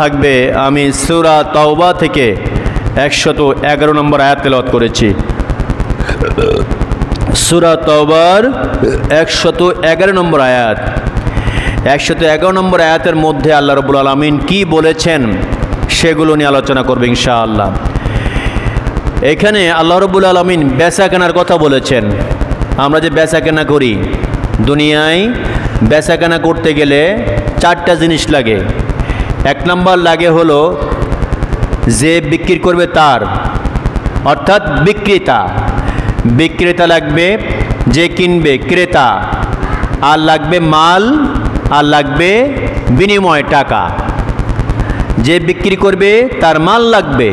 থাকবে, আমি সুরা তওবা থেকে একশত এগারো নম্বর আয়াত তেলাওয়াত করেছি। সুরা তওবার একশত এগারো নম্বর আয়াত। একশত এগারো নম্বর আয়াতের মধ্যে আল্লাহ রবুল আলমিন কি বলেছেন সেগুলো নিয়ে আলোচনা করবে ইনশাআল্লাহ। এখানে আল্লাহ রবুল আলমিন বেচা কেনার কথা বলেছেন। আমরা যে বেচা কেনা করি, দুনিয়ায় বেচা কেনা করতে গেলে চারটা জিনিস লাগে। এক নম্বর লাগে হলো যে বিক্রি করবে তার, অর্থাৎ বিক্রেতা। বিক্রেতা লাগবে যে কিনবে ক্রেতা, আর লাগবে মাল, আর লাগবে বিনিময় টাকা। যে বিক্রি করবে তার মাল লাগবে,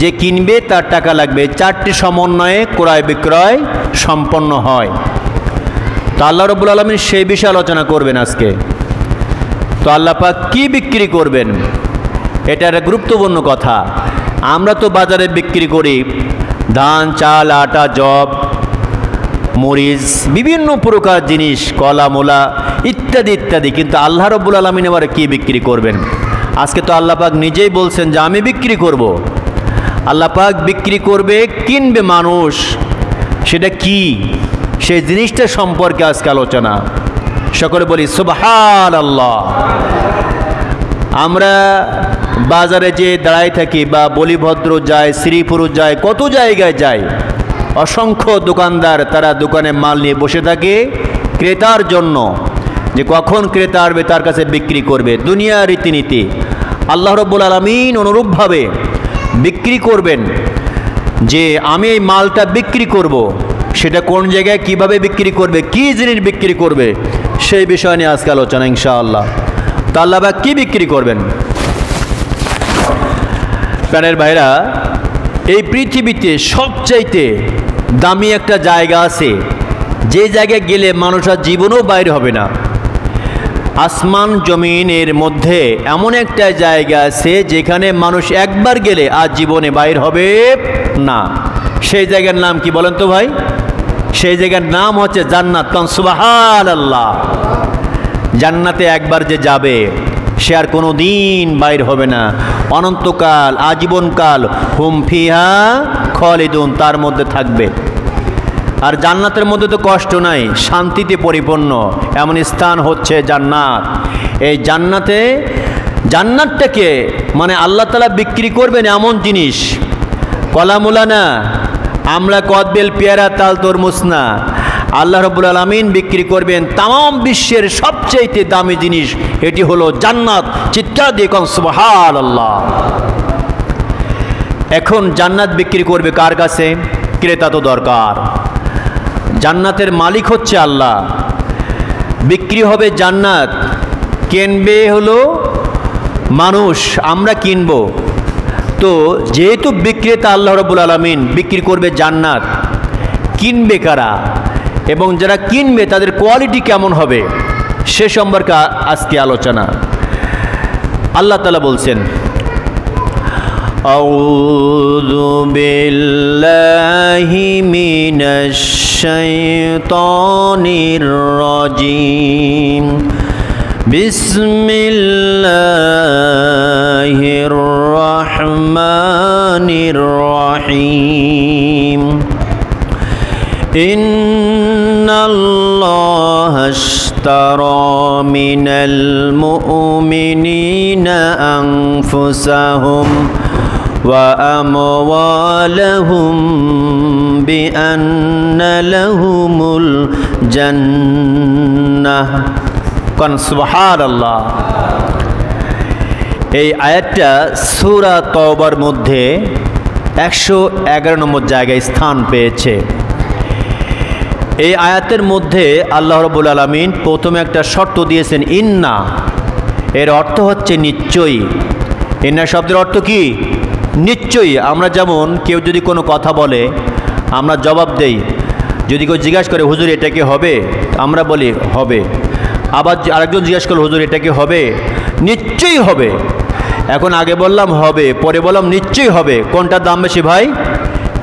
যে কিনবে তার টাকা লাগবে। চারটি সমন্বয়ে ক্রয় বিক্রয় সম্পন্ন হয়। তো আল্লাহ রবুল আলমিন সেই বিষয়ে আলোচনা করবেন আজকে। তো আল্লাপাক কি বিক্রি করবেন? এটা একটা গুরুত্বপূর্ণ কথা। আমরা তো বাজারে বিক্রি করি, ধান, চাল, আটা জব মরিচ, বিভিন্ন প্রকার জিনিস, কলা, মোলা, ইত্যাদি ইত্যাদি। কিন্তু আল্লাহ রব্বুল আলমিন এবার কী বিক্রি করবেন? আজকে তো আল্লাহ পাক নিজেই বলছেন যে, আমি বিক্রি করব। আল্লাহ পাক বিক্রি করবে, কিনবে মানুষ। সেটা কি? সেই জিনিসটা সম্পর্কে আজকে আলোচনা। সকলে বলি সুবহান আল্লাহ আমরা বাজারে যে দাঁড়ায় থাকি বা বলিভদ্র যায় শ্রীপুরুষ যায়, কত জায়গায় যায় অসংখ্য দোকানদার তারা দোকানে মাল নিয়ে বসে থাকে ক্রেতার জন্য, যে কখন ক্রেতা আসবে তার কাছে বিক্রি করবে দুনিয়া রীতিনীতি আল্লাহ রব্বুল আলমিন অনুরূপভাবে বিক্রি করবেন, যে আমি এই মালটা বিক্রি করব। সেটা কোন জায়গায় কীভাবে বিক্রি করবে, কি জিনিস বিক্রি করবে সেই বিষয় নিয়ে আজকে আলোচনা, ইনশাআল্লাহ। আল্লাহ বা কী বিক্রি করবেন? প্যানের ভাইরা, এই পৃথিবীতে সবচাইতে দামি একটা জায়গা আছে। যে জায়গায় গেলে মানুষ আর জীবনেও বাইরে হবে না। আসমান জমিনের মধ্যে এমন একটা জায়গা আছে যেখানে মানুষ একবার গেলে আর জীবনে বাইর হবে না। সেই জায়গার নাম কি বলেন তো ভাই? সেই জায়গার নাম হচ্ছে জান্নাত। কারণ সুবাহান আল্লাহ জান্নাতে একবার যে যাবে, সে আর কোনো দিন বাইর হবে না। অনন্তকাল, আজীবনকাল, হুম ফিহা খলিদুন, তার মধ্যে থাকবে। আর জান্নাতের মধ্যে তো কষ্ট নাই, শান্তিতে পরিপূর্ণ, এমন স্থান হচ্ছে জান্নাত। এই জান্নাতে, জান্নাতটাকে মানে আল্লাহ তালা বিক্রি করবেন এমন জিনিস কলামুলা না আমরা কদবেল পেয়ারা, তাল, তরমুজ না। আল্লাহ রবুল আলমিন বিক্রি করবেন তাম বিশ্বের সবচেয়ে দামি জিনিস। এটি হলো জান্নাত। চিৎকার দিয়ে কন সুবহান আল্লাহ এখন জান্নাত বিক্রি করবে কার কাছে? ক্রেতা তো দরকার। জান্নাতের মালিক হচ্ছে আল্লাহ। বিক্রি হবে জান্নাত। কেনবে হলো মানুষ। আমরা কিনব। তো যেহেতু বিক্রেতা আল্লাহ রবুল আলমিন বিক্রি করবে জান্নাত কিনবে কারা এবং যারা কিনবে তাদের কোয়ালিটি কেমন হবে সে সম্পর্কে আজকে আলোচনা আল্লাহ তালা বলছেন أعوذ بالله من الشيطان الرجيم بسم الله الرحمن الرحيم إن الله اشترى من المؤمنين أنفسهم وأموالهم بأن لهم الجنة কন সুবহান আল্লাহ এই আয়াতটা সুরা তওবার মধ্যে একশো এগারো নম্বর জায়গায় স্থান পেয়েছে। এই আয়াতের মধ্যে আল্লাহ রবুল আলমিন প্রথমে একটা শর্ত দিয়েছেন, ইন্না। এর অর্থ হচ্ছে নিশ্চয়ই। ইন্না শব্দের অর্থ কি? নিশ্চয়ই। আমরা যেমন কেউ যদি কোনো কথা বলে, আমরা জবাব দেই। যদি কেউ জিজ্ঞাসা করে, হুজুর, এটা কি হবে? আমরা বলি, হবে। আবার আরেকজন জিজ্ঞাসা করল, হুজুর, এটা কি হবে? নিশ্চয়ই হবে। এখন আগে বললাম, হবে। পরে বললাম, নিশ্চয়ই হবে। কোনটার দাম বেশি ভাই?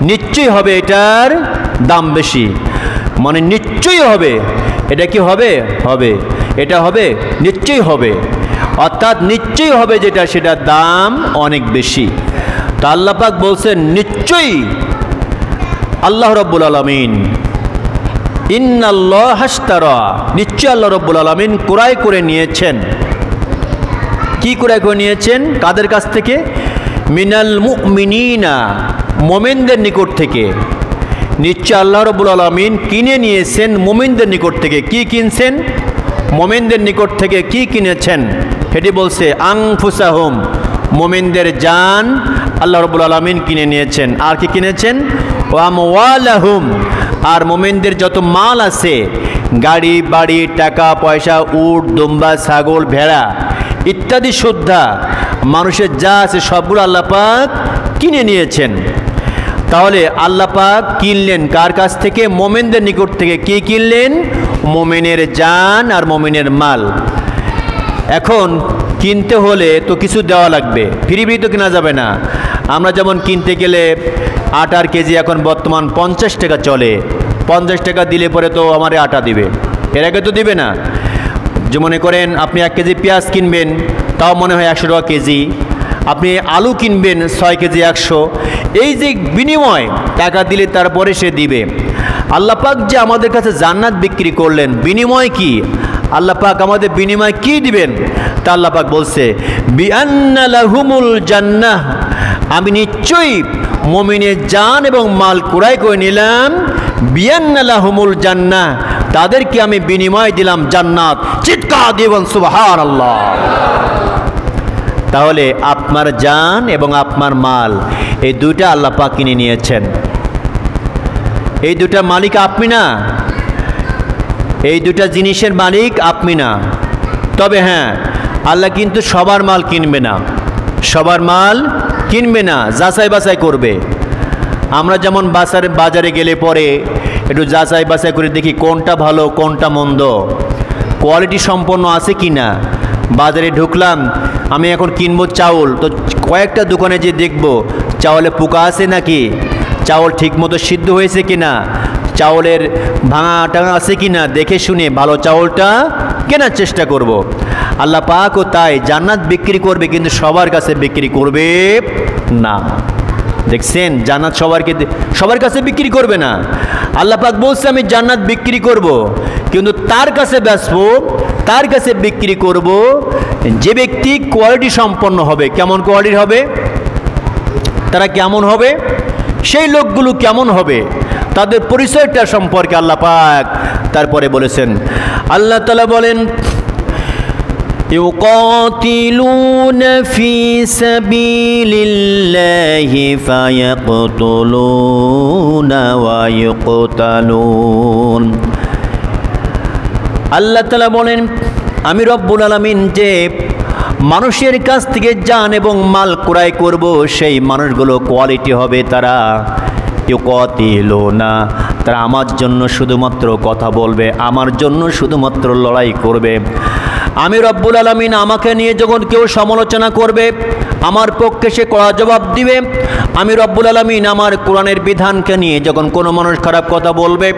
নিশ্চয়ই হবে এটার দাম বেশি। মানে নিশ্চয়ই হবে। এটা কি হবে? হবে। এটা হবে? নিশ্চয়ই হবে। অর্থাৎ নিশ্চয়ই হবে যেটা, সেটার দাম অনেক বেশি। তা আল্লাহ পাক বলছেন, নিশ্চয়ই। আল্লাহ রব্বুল আলমিন ইন্নাল্লাহ হাস্তারা নিশ্চয় আল্লাহ রব্বুল আলমিন ক্রয় করে নিয়েছেন। কি ক্রয় করে নিয়েছেন? কাদের কাছ থেকে? মিনাল মুমিনিনা, মোমেনদের নিকট থেকে। নিশ্চয় আল্লাহ রব্বুল আলমিন কিনে নিয়েছেন মোমেনদের নিকট থেকে। কি কিনছেন? মোমেনদের নিকট থেকে কি কিনেছেন? সেটি বলছে আংফুসাহুম মোমেনদের জান আল্লাহ রব্বুল আলমিন কিনে নিয়েছেন। আর কি কিনেছেন? ওয়ামওয়ালাহুম আর মোমেনদের যত মাল আছে, গাড়ি, বাড়ি, টাকা, পয়সা, উট, দুম্বা, ছাগল, ভেড়া ইত্যাদি শ্রদ্ধা মানুষের যা আছে সবগুলো আল্লাপাক কিনে নিয়েছেন। তাহলে আল্লাপাক কিনলেন কার কাছ থেকে? মোমেনদের নিকট থেকে। কে কিনলেন? মোমেনের জান আর মোমেনের মাল। এখন কিনতে হলে তো কিছু দেওয়া লাগবে। ফ্রি তো কেনা যাবে না। আমরা যেমন কিনতে গেলে আটার কেজি এখন বর্তমান পঞ্চাশ টাকা চলে। পঞ্চাশ টাকা দিলে পরে তো আমার আটা দিবে। এর আগে তো দিবে না। যে মনে করেন আপনি এক কেজি পেঁয়াজ কিনবেন, তাও মনে হয় একশো টাকা কেজি। আপনি আলু কিনবেন, ছয় কেজি একশো। এই যে বিনিময়, টাকা দিলে তারপরে সে দিবে। আল্লাহ পাক যে আমাদের কাছে জান্নাত বিক্রি করলেন, বিনিময় কি? আল্লাহ পাক আমাদের বিনিময় কি দিবেন? তা আল্লাহ পাক বলছে, বিআন্না লাহুমুল জান্নাহ। আমি নিশ্চয়ই মমিনের জান এবং মাল কুড়াই করে নিলাম। বিয়ান্না লাহুমুল জান্নাহ। তাদেরকে আমি বিনিময় দিলাম জান্নাত। চিৎকা দিবেন সুবহান আল্লাহ তাহলে আপনার জান এবং আপনার মাল, এই দুইটা আল্লাহ কিনে নিয়েছেন। এই দুটা মালিক আপনি না। এই দুটা জিনিসের মালিক আপনি না। তবে হ্যাঁ আল্লাহ কিন্তু সবার মাল কিনবে না। সবার মাল কিনবে না, যাচাই বাছাই করবে। আমরা যেমন বাজারে বাজারে গেলে পরে একটু যাচাই বাছাই করে দেখি কোনটা ভালো, কোনটা মন্দ। কোয়ালিটি সম্পন্ন আছে কি না? বাজারে ঢুকলাম, আমি এখন কিনবো চাউল। তো কয়েকটা দোকানে যে দেখব, চাউলে পোকা আছে নাকি? চাউল ঠিকমতো সিদ্ধ হয়েছে কি না? চাউলের ভাঙা টাঙা আছে কি না? দেখে শুনে ভালো চাউলটা কেনার চেষ্টা করব। আল্লাহ পাকও তাই জান্নাত বিক্রি করবে, কিন্তু সবার কাছে বিক্রি করবে না। দেখছেন? জান্নাত সবারকে সবার কাছে বিক্রি করবে না। আল্লাহ পাক বলছে, আমি জান্নাত বিক্রি করব। কিন্তু তার কাছে বেচবো তার কাছে বিক্রি করব যে ব্যক্তি কোয়ালিটি সম্পন্ন হবে। কেমন কোয়ালিটি হবে? তারা কেমন হবে? সেই লোকগুলো কেমন হবে? তাদের পরিচয়টা সম্পর্কে আল্লাহ পাক তারপরে বলেছেন। আল্লাহ তালা বলেন يقاتلون في سبيل الله فيقتلون ويقتلون আল্লাহ তালা বলেন আমি রব্বুল আলমিন যে মানুষের কাছ থেকে যান এবং মাল ক্রয় করব সেই মানুষগুলো কোয়ালিটি হবে তারা ইউকতিল না তারা আমার জন্য শুধুমাত্র কথা বলবে আমার জন্য শুধুমাত্র লড়াই করবে আমি রব্বুল আলমিন আমাকে নিয়ে যখন কেউ সমালোচনা করবে, আমার পক্ষে সে কড়া জবাব দিবে। আমি রব্বুল আলমিন আমার কোরআনের বিধানকে নিয়ে যখন কোনো মানুষ খারাপ কথা বলবে,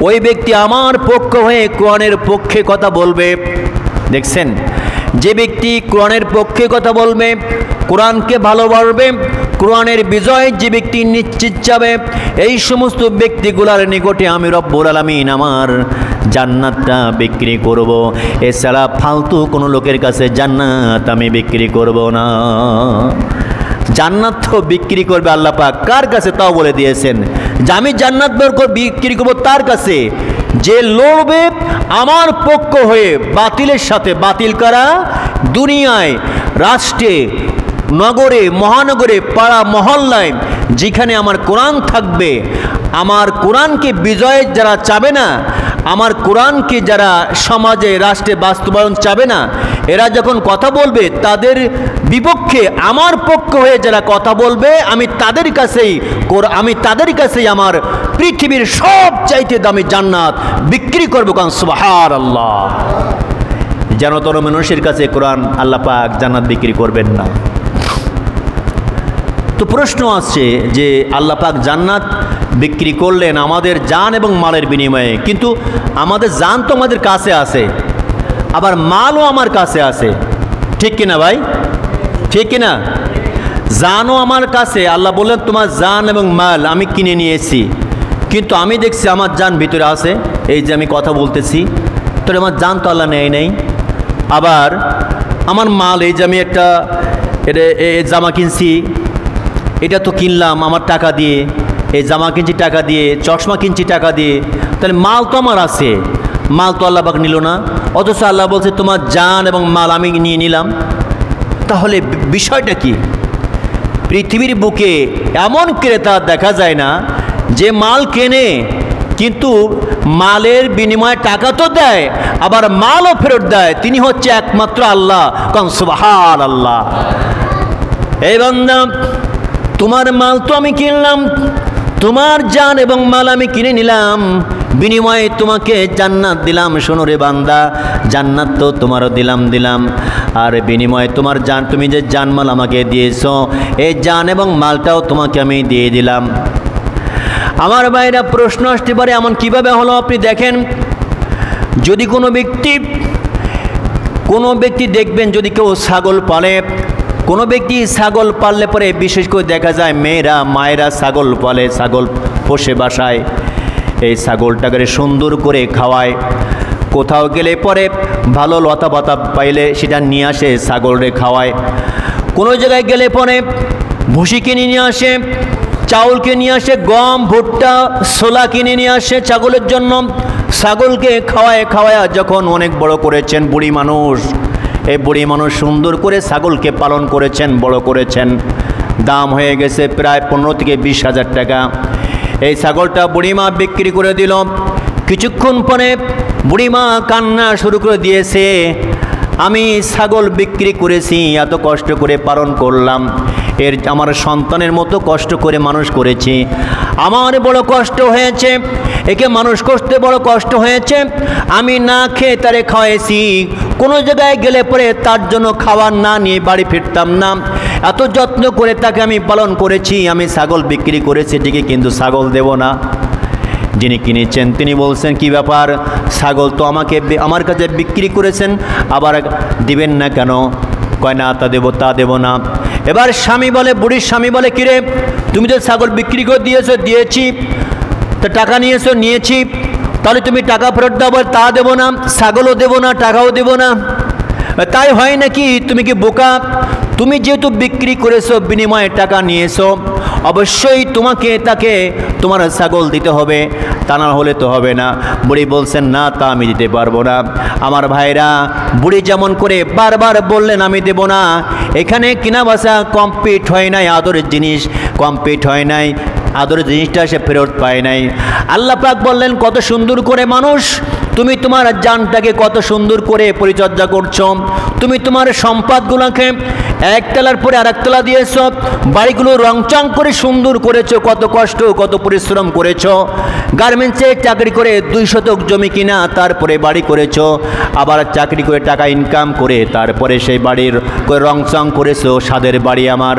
ওই ব্যক্তি আমার পক্ষ হয়ে কোরআনের পক্ষে কথা বলবে। দেখছেন? যে ব্যক্তি কোরআনের পক্ষে কথা বলবে, কোরআনকে ভালোবাসবে কোরআনের বিজয় যে ব্যক্তি নিশ্চিত যাবে, এই সমস্ত ব্যক্তিগুলার নিকটে আমি রব্বুল আলমিন আমার জান্নাতটা বিক্রি করব। এছাড়া ফালতু কোনো লোকের কাছে জান্নাত আমি বিক্রি করব না। জান্নাত বিক্রি করবে আল্লাহ পাক। কার কাছে? তাও বলে দিয়েছেন। যে আমি জান্নাত বিক্রি করব তার কাছে। যে লড়বে আমার পক্ষ হয়ে বাতিলের সাথে বাতিল করা দুনিয়ায়, রাষ্ট্রে নগরে, মহানগরে, পাড়া, মহল্লায়, যেখানে আমার কোরআন থাকবে, আমার কোরআনকে বিজয় যারা চাবে না, আমার কোরআনকে যারা সমাজে, রাষ্ট্রে বাস্তবায়ন চাবে না, এরা যখন কথা বলবে, তাদের বিপক্ষে আমার পক্ষ হয়ে যারা কথা বলবে, আমি তাদের কাছেই আমি তাদের কাছেই আমার পৃথিবীর সব চাইতে দামি জান্নাত বিক্রি করব, কারণ সুবাহার আল্লাহ যেন তোর মানুষের কাছে কোরআন আল্লাহ পাক জান্নাত বিক্রি করবেন না। তো প্রশ্ন আসছে যে আল্লাহ পাক জান্নাত বিক্রি করলেন আমাদের জান এবং মালের বিনিময়ে। কিন্তু আমাদের জান তো আমাদের কাছে আছে, আবার মালও আমার কাছে আছে। ঠিক কিনা ভাই? ঠিক কিনা? জানও আমার কাছে। আল্লাহ বললেন, তোমার জান এবং মাল আমি কিনে নিয়েছি, কিন্তু আমি দেখছি আমার জান ভিতরে আছে। এই যে আমি কথা বলতেছি তো আমার জান তো আল্লাহ নেয় নেই। আবার আমার মাল, এই যে আমি একটা এটা জামা কিনছি এটা তো কিনলাম আমার টাকা দিয়ে, এই জামা কিনছি টাকা দিয়ে, চশমা কিনছি টাকা দিয়ে, তাহলে মাল তো আমার আছে। মাল তো আল্লাহ পাক নিল না, অথচ আল্লাহ বলছে, তোমার জান এবং মাল আমি নিয়ে নিলাম। তাহলে বিষয়টা কি? পৃথিবীর বুকে এমন ক্রেতা দেখা যায় না, যে মাল কেনে, কিন্তু মালের বিনিময়ে টাকা তো দেয়, আবার মালও ফেরত দেয়। তিনি হচ্ছে একমাত্র আল্লাহ কন আল্লাহ এই বান্দা তোমার মাল তো আমি কিনলাম, তোমার জান এবং মাল আমি কিনে নিলাম, বিনিময়ে তোমাকে জান্নাত দিলাম, শোনো রে বান্দা, জান্নাত তো তোমারও দিলাম দিলাম। আর বিনিময়ে তোমার জান, তুমি যে জানমাল আমাকে দিয়েছ, এই জান এবং মালটাও তোমাকে আমি দিয়ে দিলাম। আমার ভাইরা প্রশ্ন আসতে পারে, এমন কীভাবে হলো আপনি দেখেন? যদি কোনো ব্যক্তি কোনো ব্যক্তি দেখবেন যদি কেউ ছাগল পালে কোনো ব্যক্তি ছাগল পাললে পরে বিশেষ করে দেখা যায় মেয়েরা, মায়েরা ছাগল পালে, ছাগল পোষে বাসায়। এই ছাগলটাকে সুন্দর করে খাওয়ায়। কোথাও গেলে পরে ভালো লতা পাতা পাইলে সেটা নিয়ে আসে, ছাগলরে খাওয়ায়। কোনো জায়গায় গেলে পরে ভুসি কিনে নিয়ে আসে, চাউল কিনে নিয়ে আসে, গম, ভুট্টা, ছোলা কিনে নিয়ে আসে ছাগলের জন্য। ছাগলকে খাওয়ায় খাওয়ায় যখন অনেক বড় করেছেন বুড়ি মানুষ। এই বুড়ি মানুষ সুন্দর করে ছাগলকে পালন করেছেন, বড় করেছেন। দাম হয়ে গেছে প্রায় পনেরো থেকে বিশ হাজার টাকা। এই ছাগলটা বুড়িমা বিক্রি করে দিল। কিছুক্ষণ পরে বুড়িমা কান্না শুরু করে দিয়েছে, আমি ছাগল বিক্রি করেছি, এত কষ্ট করে পালন করলাম। এর আমার সন্তানের মতো কষ্ট করে মানুষ করেছি। আমার বড় কষ্ট হয়েছে, একে মানুষ করতে বড় কষ্ট হয়েছে। আমি না খেয়ে তারে খাওয়াইছি। কোনো জায়গায় গেলে পরে তার জন্য খাবার না নিয়ে বাড়ি ফিরতাম না। এত যত্ন করে তাকে আমি পালন করেছি, আমি ছাগল বিক্রি করেছি, ঠিকই কিন্তু ছাগল দেব না। যিনি কিনেছেন, তিনি বলছেন, কি ব্যাপার? ছাগল তো আমাকে আমার কাছে বিক্রি করেছেন, আবার দিবেন না কেন? কয় না তা দেবো তা দেবো না এবার স্বামী বলে, বুড়ির স্বামী বলে, কিরে, তুমি তো ছাগল বিক্রি করে দিয়েছ, দিয়েছি, তা টাকা নিয়েছো, নিয়েছি, তাহলে তুমি টাকা ফেরত দাও, বলে, তা দেবো না, ছাগলও দেবো না, টাকাও দেবো না। তাই হয় নাকি? তুমি কি বোকা? তুমি যেহেতু বিক্রি করেছ, বিনিময়ে টাকা নিয়েছো, অবশ্যই তোমাকে, তাকে তোমার ছাগল দিতে হবে, তা না হলে তো হবে না। বুড়ি বলছেন, না, তা আমি দিতে পারব না। আমার ভাইরা বুড়ি যেমন করে বারবার বললেন, আমি দেব না। এখানে কিনা বাসা কমপ্লিট হয় নাই, আদরের জিনিস কমপ্লিট হয় নাই, আদরের জিনিসটা সে ফেরত পায় নাই। আল্লাহ পাক বললেন, কত সুন্দর করে মানুষ তুমি তোমার জানটাকে কত সুন্দর করে পরিচর্যা করছ। তুমি তোমার সম্পদগুলোকে একতলার পরে আরেকতলা দিয়েছ। বাড়িগুলো রংচং করে সুন্দর করেছ, কত কষ্ট, কত পরিশ্রম করেছ। গার্মেন্টসে চাকরি করে দুই শতক জমি কিনা তারপরে বাড়ি করেছ। আবার চাকরি করে টাকা ইনকাম করে তারপরে সেই বাড়ির রংচং করেছ। সাদের বাড়ি আমার।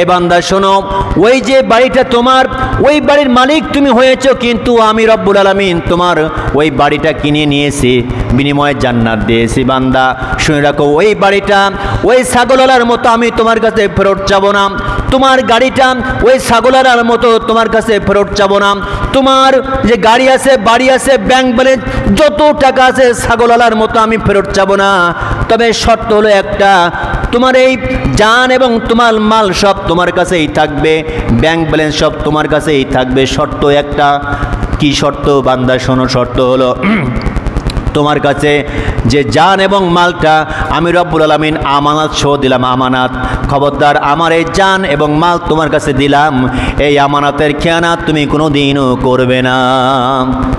এ বান্দা, শোনো, ওই যে বাড়িটা তোমার, ওই বাড়ির মালিক তুমি হয়েছো, কিন্তু আমি রব্বুল আলমিন তোমার ওই বাড়িটা কিনে নিয়েছি, বিনিময়ে জান্নাত দিয়েছি। বান্দা, শুনে রাখো, ওই বাড়িটা, ওই ছাগলার মতো আমি তোমার কাছে ফেরত যাব না। তোমার গাড়িটা, ওই ছাগলার মতো তোমার কাছে ফেরত যাব না। তোমার যে গাড়ি আছে, বাড়ি আছে, ব্যাংক ব্যালেন্স, যত টাকা আছে ছাগলার মতো আমি ফেরত যাব না। তবে শর্ত হলো একটা তোমার এই জান এবং তোমার মাল সব তোমার কাছেই থাকবে ব্যাংক ব্যালেন্স সব তোমার কাছেই থাকবে। শর্ত একটা, কি শর্ত বান্দা? শোনো, শর্ত হলো তোমার কাছে যে জান এবং মালটা আমি রব্বুল আলমিন আমানাত সহ দিলাম, আমানাত। খবরদার, আমার এই জান এবং মাল তোমার কাছে দিলাম, এই আমানাতের খেয়ানাত তুমি কোনো দিনও করবে না।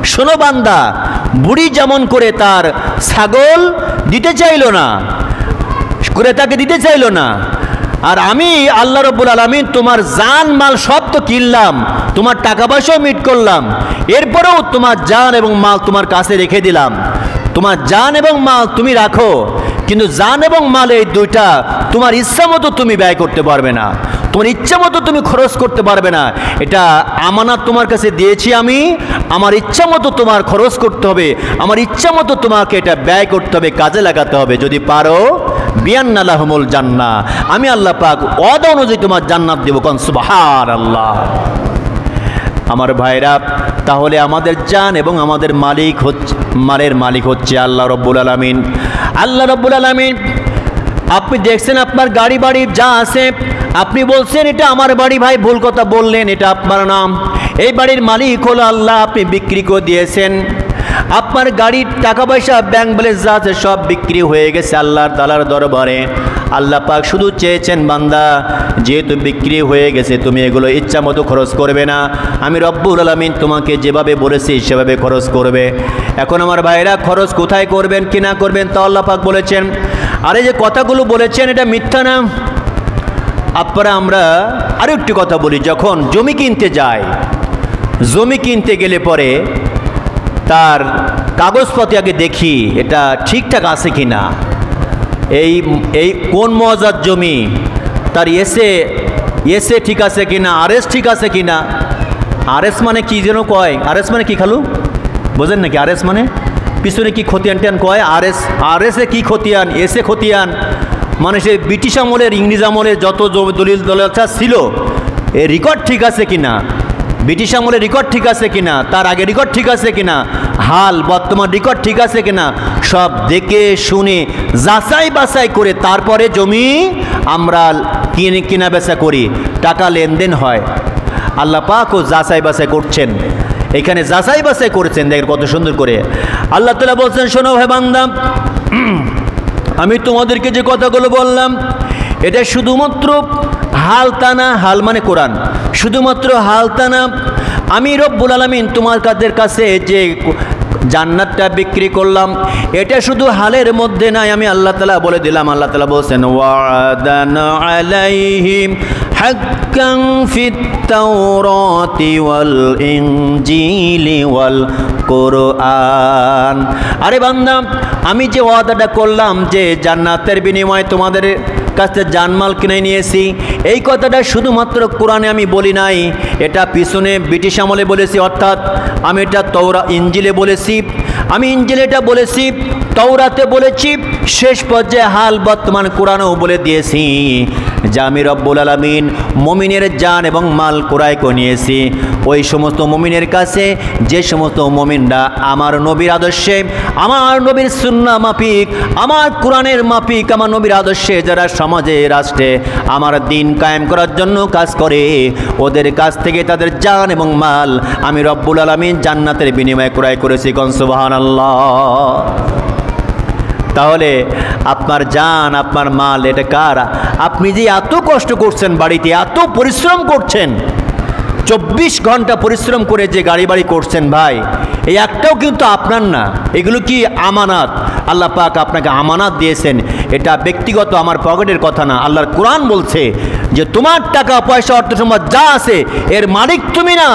শোনো বান্দা, বুড়ি যেমন করে তার ছাগল দিতে চাইলো না ক্রেতাকে দিতে চাইলো না। আর আমি আল্লাহ রব্বুল আলমিন তোমার জান, মাল সব তো কিনলাম, তোমার টাকা পয়সাও মিট করলাম। এরপরেও তোমার জান এবং মাল তোমার কাছে রেখে দিলাম। তোমার জান এবং মাল তুমি রাখো, কিন্তু জান এবং মাল এই দুইটা তোমার ইচ্ছা মতো তুমি ব্যয় করতে পারবে না। তোমার ইচ্ছা মতো তুমি খরচ করতে পারবে না। এটা আমানত তোমার কাছে দিয়েছি আমি, আমার ইচ্ছা মতো তোমার খরচ করতে হবে, আমার ইচ্ছা মতো তোমাকে এটা ব্যয় করতে হবে, কাজে লাগাতে হবে। যদি পারো বিয়ান্নালাহমুল জান্না আমি আল্লাহ পাক অদা অনুযায়ী তোমার জান্নাত দেবো। কন সুবাহার আল্লাহ আমার ভাইরা, তাহলে আমাদের জান এবং আমাদের মালিক হচ্ছে মালের মালিক হচ্ছে আল্লাহ রব্বুল আলমিন। আল্লাহ রব্বুল আলমিন, আপনি দেখছেন আপনার গাড়ি বাড়ি যা আছে, আপনি বলছেন এটা আমার বাড়ি, ভাই ভুল কথা বললেন, এটা আপনার নাম। এই বাড়ির মালিক হলো আল্লাহ, আপনি বিক্রি করে দিয়েছেন। আপনার গাড়ির টাকা পয়সা ব্যাংক ব্যালেন্স যা আছে সব বিক্রি হয়ে গেছে আল্লাহর তালার দরবারে। আল্লাহ পাক শুধু চেয়েছেন, বান্দা, যেহেতু বিক্রি হয়ে গেছে, তুমি এগুলো ইচ্ছা মতো খরচ করবে না। আমি রব্বুল আলমিন তোমাকে যেভাবে বলেছি, সেভাবে খরচ করবে। এখন আমার ভাইরা, খরচ কোথায় করবেন, কি না করবেন, তা আল্লাহ পাক বলেছেন। আরে যে কথাগুলো বলেছেন, এটা মিথ্যা না। আপনারা, আমরা আরও একটি কথা বলি, যখন জমি কিনতে যায় জমি কিনতে গেলে পরে তার কাগজপত্র আগে দেখি, এটা ঠিকঠাক আছে কি না এই এই কোন মজার জমি? তার এসে এসে ঠিক আছে কি না আরএস ঠিক আছে কি না আরএস মানে কি যেন কয়? আরএস মানে কি খালু? বোঝেন নাকি আরএস মানে? পিছনে কি খতিয়ান টিয়ান কয়? আর এস আরএস, আরএসে কি খতিয়ান? এসে খতিয়ান। মানে সে ব্রিটিশ আমলের, ইংরেজ আমলের যত দলিল দলতা ছিল, এ রেকর্ড ঠিক আছে কি না ব্রিটিশ আমলের রেকর্ড ঠিক আছে কিনা, তার আগে রেকর্ড ঠিক আছে কিনা, হাল বর্তমান রেকর্ড ঠিক আছে কিনা, সব দেখে শুনে যাচাই বাছাই করে তারপরে জমি আমরা কিনে, কেনা বেচা করি, টাকা লেনদেন হয়। আল্লাহ পাক ও যাচাই বাছাই করছেন। এখানে যাচাই বাছাই করেছেন, দেখেন কত সুন্দর করে। আল্লাহ তালা বলছেন, শোনো ভাই বান্দাম আমি তোমাদেরকে যে কথাগুলো বললাম, এটা শুধুমাত্র হালতানা, হাল মানে কোরআন। শুধুমাত্র হালতানা, আমি রব্বুল আলমিন তোমার কাদের কাছে যে জান্নাতটা বিক্রি করলাম, এটা শুধু হালের মধ্যে নাই, আমি আল্লাহ তালা বলে দিলাম, আল্লাহ তালা বলছেন, ওয়াদান আলাইহিম হাক্কান ফিত ওয়াল ইনজিলি ওয়াল কোরআন। আরে বান্দা, আমি যে ওয়াদাটা করলাম, যে জান্নাতের বিনিময়ে তোমাদের কাছে জানমাল কিনে নিয়েছি। এই কথাটা শুধুমাত্র কোরআনে আমি বলি নাই, এটা পিছনে ব্রিটিশ আমলে বলেছি, অর্থাৎ আমি এটা তৌরা ইঞ্জিলে বলেছি। আমি ইঞ্জিলে এটা বলেছি তৌরাতে বলেছি, শেষ পর্যায়ে হাল বর্তমান কোরআনেও বলে দিয়েছি। যে আমি রব্বুল আলমিন মমিনের জান এবং মাল কোরআয় নিয়েছি ওই সমস্ত মমিনের কাছে, যে সমস্ত মমিনরা আমার নবীর আদর্শে, আমার নবীর সুন্না মাফিক, আমার কোরআনের মাফিক, আমার নবীর আদর্শে যারা সমাজে, রাষ্ট্রে আমার দিন কায়েম করার জন্য কাজ করে, ওদের কাছ থেকে তাদের জান এবং মাল আমি রব্বুল আলমিন জান্নাতের বিনিময়ে ক্রয় করেছি। কনসুবাহান আল্লাহ তাহলে আপনার জান, আপনার মাল, এটা কার? আপনি যে এত কষ্ট করছেন বাড়িতে, এত পরিশ্রম করছেন, চব্বিশ ঘণ্টা পরিশ্রম করে যে গাড়ি বাড়ি করছেন ভাই, এই একটাও কিন্তু আপনার না। এগুলো কি আমানাত? আল্লাহ পাক আপনাকে আমানাত দিয়েছেন। এটা ব্যক্তিগত আমার পকেটের কথা না, আল্লাহর কোরআন বলছে যে তোমার টাকা, পয়সা, অর্থ সম্পদ যা আছে, এর মালিক তুমি না।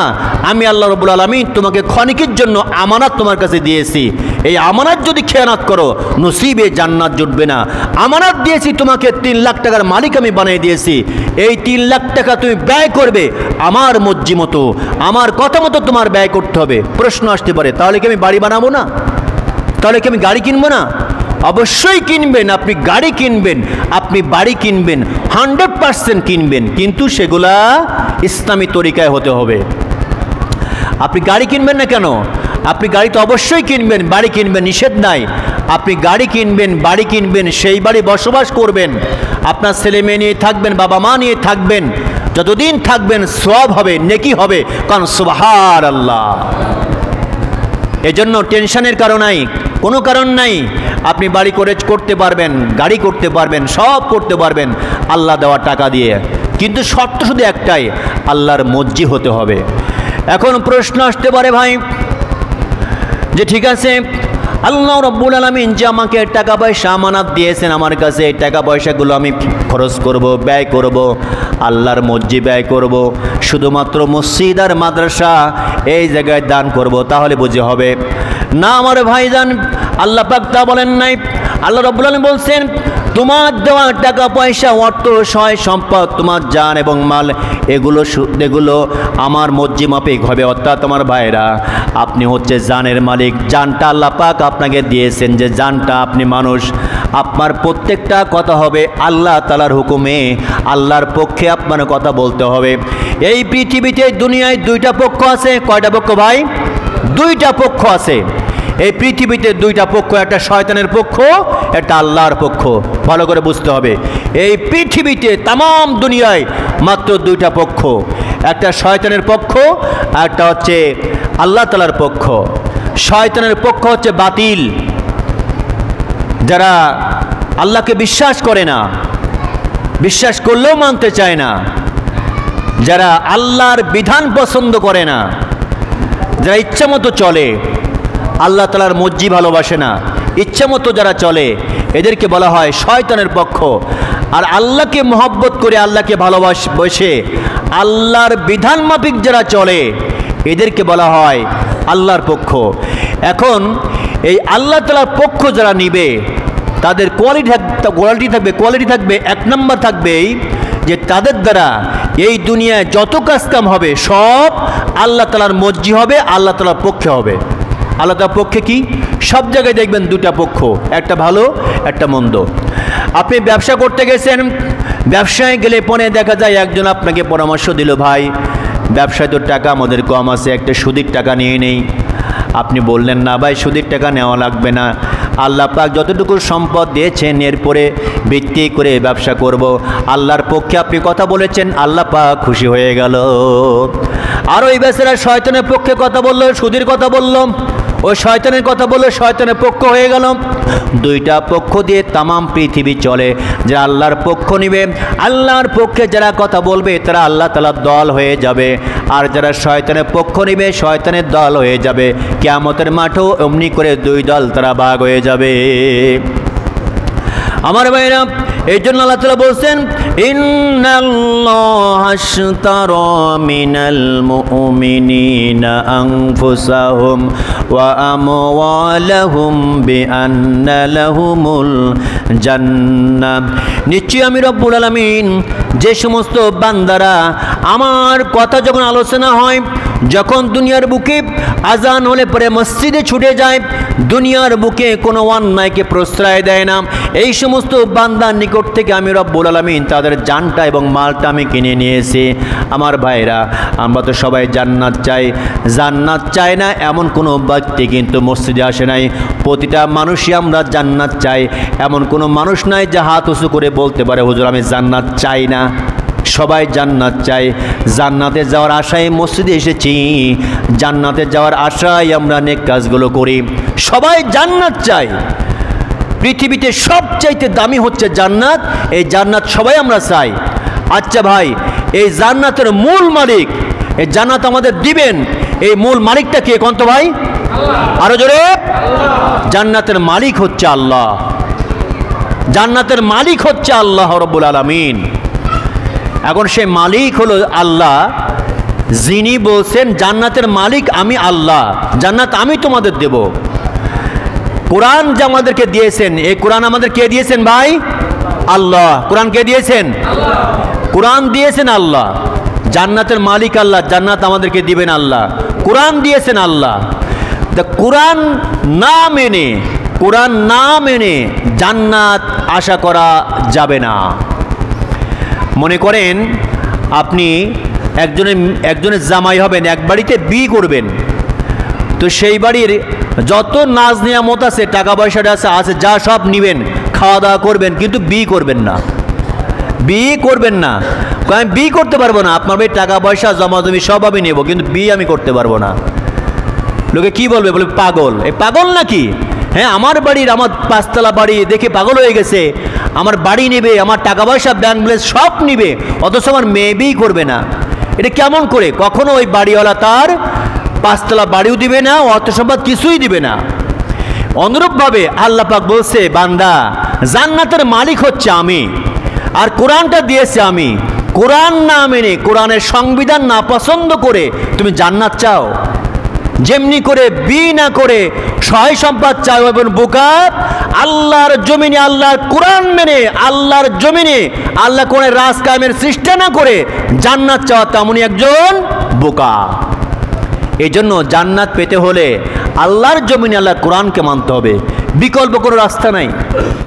আমি আল্লাহ রবুল আলমী তোমাকে ক্ষণিকের জন্য আমানাত তোমার কাছে দিয়েছি। এই আমানাত যদি খেয়ানাত করো, নসিবে জান্নাত জুটবে না। আমানাত দিয়েছি তোমাকে তিন লাখ টাকার মালিক আমি বানিয়ে দিয়েছি। এই তিন লাখ টাকা তুমি ব্যয় করবে আমার মর্জি মতো। আমার কথা মতো তোমার ব্যয় করতে হবে। প্রশ্ন আসতে পারে, তাহলে কি আমি বাড়ি বানাবো না? তাহলে কি আমি গাড়ি কিনবো না? অবশ্যই কিনবেন, আপনি গাড়ি কিনবেন, আপনি বাড়ি কিনবেন হান্ড্রেড পারসেন্ট কিনবেন, কিন্তু সেগুলা ইসলামী তরিকায় হতে হবে। আপনি গাড়ি কিনবেন না কেন? আপনি গাড়ি তো অবশ্যই কিনবেন, বাড়ি কিনবেন, নিষেধ নাই। আপনি গাড়ি কিনবেন, বাড়ি কিনবেন, সেই বাড়ি বসবাস করবেন। আপনার ছেলে মেয়ে নিয়ে থাকবেন, বাবা মা নিয়ে থাকবেন, যতদিন থাকবেন সব হবে, নেকি হবে, কারণ সুবাহার আল্লাহ এজন্য টেনশনের কারণ নাই। কোনো কারণ নাই। আপনি বাড়ি করে করতে পারবেন, গাড়ি করতে পারবেন, সব করতে পারবেন, আল্লাহ দেওয়া টাকা দিয়ে। কিন্তু শর্ত শুধু একটাই, আল্লাহর মজ্জি হতে হবে। এখন প্রশ্ন আসতে পারে ভাই, যে ঠিক আছে, আল্লাহ রব্বুল আলমিন যে আমাকে টাকা পয়সা আমানাত দিয়েছেন আমার কাছে, এই টাকা পয়সাগুলো আমি খরচ করব, ব্যয় করব, আল্লাহর মসজি ব্যয় করব, শুধুমাত্র মসজিদ আর মাদ্রাসা এই জায়গায় দান করব, তাহলে বুঝে হবে না আমার ভাইজান, আল্লাহ পাক তা বলেন নাই। আল্লাহ আলম বলছেন, তোমার দেওয়া টাকা, পয়সা, অর্থ সয় সম্পদ, তোমার যান এবং মাল, এগুলো এগুলো আমার মজ্জি মাফিক হবে। অর্থাৎ তোমার ভাইরা আপনি হচ্ছে জানের মালিক। জানটা আল্লাহ পাক আপনাকে দিয়েছেন যে জানটা আপনি মানুষ। আপনার প্রত্যেকটা কথা হবে আল্লাহ তালার হুকুমে। আল্লাহর পক্ষে আপনার কথা বলতে হবে। এই পৃথিবীতে, দুনিয়ায় দুইটা পক্ষ আছে। কয়টা পক্ষ ভাই? দুইটা পক্ষ আছে। এই পৃথিবীতে দুইটা পক্ষ, একটা শয়তানের পক্ষ, একটা আল্লাহর পক্ষ। ভালো করে বুঝতে হবে। এই পৃথিবীতে তাম দুনিয়ায় মাত্র দুইটা পক্ষ, একটা শয়তানের পক্ষ, আর একটা হচ্ছে আল্লাহ তালার পক্ষ। শয়তানের পক্ষ হচ্ছে বাতিল। যারা আল্লাহকে বিশ্বাস করে না, বিশ্বাস করলেও মানতে চায় না, যারা আল্লাহর বিধান পছন্দ করে না, যারা ইচ্ছা মতো চলে আল্লাহ তালার মজ্জি ভালোবাসে না। ইচ্ছা মতো যারা চলে, এদেরকে বলা হয় শয়তানের পক্ষ। আর আল্লাহকে মহব্বত করে আল্লাহকে ভালোবাস বসে আল্লাহর বিধান মাফিক যারা চলে, এদেরকে বলা হয় আল্লাহর পক্ষ। এখন এই আল্লাহ তালার পক্ষ যারা নিবে, তাদের কোয়ালিটি কোয়ালিটি থাকবে কোয়ালিটি থাকবে, এক নম্বর থাকবেই যে তাদের দ্বারা এই দুনিয়ায় যত কাজ কাম হবে, সব আল্লাহ তালার মর্জি হবে, আল্লাহ তালার পক্ষে হবে। তালার পক্ষে কি? সব জায়গায় দেখবেন দুটা পক্ষ, একটা ভালো, একটা মন্দ। আপনি ব্যবসা করতে গেছেন, ব্যবসায় গেলে পরে দেখা যায় একজন আপনাকে পরামর্শ দিল, ভাই, ব্যবসায় তো টাকা, আমাদের কম আছে, একটা সুদির টাকা নিয়ে নেই। আপনি বললেন, না ভাই, সুদের টাকা নেওয়া লাগবে না। আল্লাহ পাক যতটুকু সম্পদ দিয়েছেন, এরপরে ভিত্তি করে ব্যবসা করব। আল্লাহর পক্ষে আপনি কথা বলেছেন, আল্লাহ পাক খুশি হয়ে গেল। আর ওই বেচারা শয়তানের পক্ষে কথা বলল, সুদের কথা বলল। ওই শয়তানের কথা বলল শয়তানের পক্ষ হয়ে গেল। দুইটা পক্ষ দিয়ে তামাম পৃথিবী চলে। যারা আল্লাহর পক্ষ নিবে, আল্লাহর পক্ষে যারা কথা বলবে, তারা আল্লাহ তালার দল হয়ে যাবে। আর যারা শয়তানের পক্ষ নিবে, শয়তানের দল হয়ে যাবে। কেয়ামতের মাঠেও অমনি করে দুই দল তারা ভাগ হয়ে যাবে। আমার ভাইরা এই জন্য আল্লাহ তালা বলছেন আনফুসাহুম ওয়া আমওয়ালাহুম বিআন্না লাহুমুল জান্নাহ নিশ্চয়ই আমি রব্বুল আলামিন যে সমস্ত বান্দারা আমার কথা যখন আলোচনা হয়, যখন দুনিয়ার বুকে আজান হলে পরে মসজিদে ছুটে যায়, দুনিয়ার বুকে কোনো অন্যায়কে প্রশ্রয় দেয় না। এই সমস্ত বান্দার নিকট থেকে আমি রব্বুল আলমিন তাদের জানটা এবং মালটা আমি কিনে নিয়েছি। আমার ভাইরা, আমরা তো সবাই জান্নাত চাই। জান্নাত চাই না এমন কোনো ব্যক্তি কিন্তু মসজিদে আসে নাই। প্রতিটা মানুষই আমরা জান্নাত চাই। এমন কোনো মানুষ নাই যে হাত উঁচু করে বলতে পারে, হুজুর, আমি জান্নাত চাই না। সবাই জান্নাত চাই। জান্নাতে যাওয়ার আশায় মসজিদে এসেছি। জান্নাতে যাওয়ার আশায় আমরা নেক কাজগুলো করি। সবাই জান্নাত চাই। পৃথিবীতে সবচাইতে দামি হচ্ছে জান্নাত এই জান্নাত সবাই আমরা চাই। আচ্ছা ভাই এই জান্নাতের মূল মালিক এই জান্নাত আমাদের দিবেন এই মূল মালিকটা কে কন্ত ভাই? আরও জোরে। জান্নাতের মালিক হচ্ছে আল্লাহ। জান্নাতের মালিক হচ্ছে আল্লাহ রব্বুল আলমিন। এখন সে মালিক হলো আল্লাহ যিনি বলছেন জান্নাতের মালিক আমি আল্লাহ জান্নাত আমি তোমাদের দেব। কোরআন যে আমাদেরকে দিয়েছেন, এই কোরআন আমাদের কে দিয়েছেন ভাই? আল্লাহ। কোরআন কে দিয়েছেন? কোরআন দিয়েছেন আল্লাহ। জান্নাতের মালিক আল্লাহ, জান্নাত আমাদেরকে দিবেন আল্লাহ। কোরআন দিয়েছেন আল্লাহ। তা কোরআন না মেনে, কোরআন না মেনে জান্নাত আশা করা যাবে না। মনে করেন, আপনি একজনের একজনের জামাই হবেন, এক বাড়িতে বি করবেন। তো সেই বাড়ির যত নাজ নিয়ামত আছে, টাকা পয়সাটা আছে আছে, যা সব নিবেন খাওয়া দাওয়া করবেন, কিন্তু বি করবেন না। বি করবেন না। আমি বি করতে পারব না, আপনার বাড়ির টাকা পয়সা জমা জমি সব আমি নেব, কিন্তু বি আমি করতে পারব না। লোকে কি বলবে? বলে, পাগল। এই পাগল নাকি? হ্যাঁ আমার বাড়ির, আমার পাঁচতলা বাড়ি দেখে পাগল হয়ে গেছে। আমার বাড়ি নেবে, আমার টাকা পয়সা ব্যাংক ব্যালেন্স সব নিবে, অথচ আমার মেয়ে বিই করবে না। এটা কেমন করে? কখনো ওই বাড়িওয়ালা তার পাঁচতলা বাড়িও দিবে না, অর্থ সম্পদ কিছুই দিবে না। অনুরূপভাবে আল্লাহ পাক বলছে, বান্দা, জান্নাতের মালিক হচ্ছে আমি। আর কোরআনটা দিয়েছে আমি। কোরআন না মেনে, কোরআনের সংবিধান না পছন্দ করে তুমি জান্নাত চাও। যেমনি করে বি না করে সহায় সম্পদ চাও এবং বোকা, আল্লাহর জমিনে আল্লাহর কোরআন মেনে, আল্লাহর জমিনে আল্লাহ কোন রাজ কায়েমের সৃষ্টি না করে জান্নাত চাওয়া তেমনই একজন বোকা। এই জন্য জান্নাত পেতে হলে আল্লাহর জমিনে আল্লাহ কোরআনকে মানতে হবে। বিকল্প কোনো রাস্তা নাই।